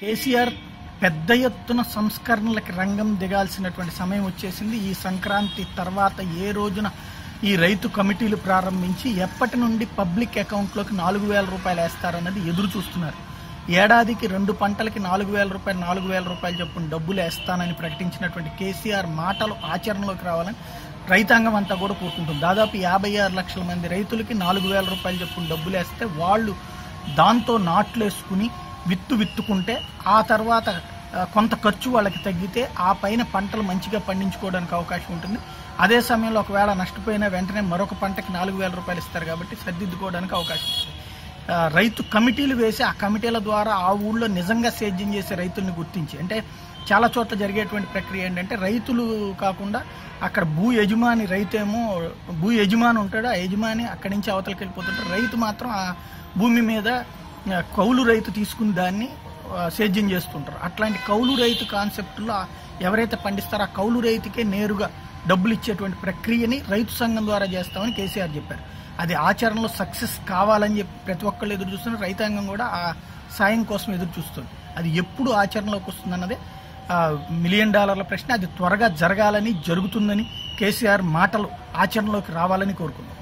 కేసీఆర్ పెద్ద ఎత్తున సంస్కరణలకి రంగం దిగాల్సినటువంటి సమయం వచ్చేసింది. ఈ సంక్రాంతి తర్వాత ఏ రోజున ఈ రైతు కమిటీలు ప్రారంభించి ఎప్పటి నుండి పబ్లిక్ అకౌంట్లోకి నాలుగు వేల రూపాయలు వేస్తారన్నది ఎదురు చూస్తున్నారు. ఏడాదికి రెండు పంటలకి నాలుగు వేల రూపాయలు నాలుగు వేల రూపాయలు చొప్పున డబ్బులు వేస్తానని ప్రకటించినటువంటి కేసీఆర్ మాటలు ఆచరణలోకి రావాలని రైతాంగం అంతా కూడా కోరుకుంటుంది. దాదాపు యాభై ఆరు లక్షల మంది రైతులకి నాలుగు వేల రూపాయలు చొప్పున డబ్బులు వేస్తే వాళ్ళు దాంతో నాట్లు వేసుకుని విత్తు విత్తుకుంటే ఆ తర్వాత కొంత ఖర్చు వాళ్ళకి తగ్గితే ఆ పైన పంటలు మంచిగా పండించుకోవడానికి అవకాశం ఉంటుంది. అదే సమయంలో ఒకవేళ నష్టపోయినా వెంటనే మరొక పంటకి నాలుగు వేల రూపాయలు ఇస్తారు కాబట్టి సర్దిద్దుకోవడానికి అవకాశం ఉంటుంది. రైతు కమిటీలు వేసి ఆ కమిటీల ద్వారా ఆ ఊళ్ళో నిజంగా సేద్యం చేసే రైతుల్ని గుర్తించి అంటే చాలా చోట్ల జరిగేటువంటి ప్రక్రియ ఏంటంటే రైతులు కాకుండా అక్కడ భూ యజమాని రైతేమో భూ యజమాని ఉంటాడు ఆ యజమాని అక్కడి నుంచి అవతలకి వెళ్ళిపోతుంటాడు రైతు మాత్రం ఆ భూమి మీద కౌలు రైతు తీసుకుని దాన్ని సేద్యం చేస్తుంటారు. అట్లాంటి కౌలు రైతు కాన్సెప్ట్లో ఎవరైతే పండిస్తారో ఆ కౌలు రైతుకే నేరుగా డబ్బులు ఇచ్చేటువంటి ప్రక్రియని రైతు సంఘం ద్వారా చేస్తామని కేసీఆర్ చెప్పారు. అది ఆచరణలో సక్సెస్ కావాలని చెప్పి ప్రతి ఒక్కళ్ళు ఎదురు చూస్తున్న రైతాంగం కూడా ఆ సాయం కోసం ఎదురు చూస్తుంది. అది ఎప్పుడు ఆచరణలోకి వస్తుందన్నదే మిలియన్ డాలర్ల ప్రశ్న. అది త్వరగా జరగాలని జరుగుతుందని కేసీఆర్ మాటలు ఆచరణలోకి రావాలని కోరుకుందాం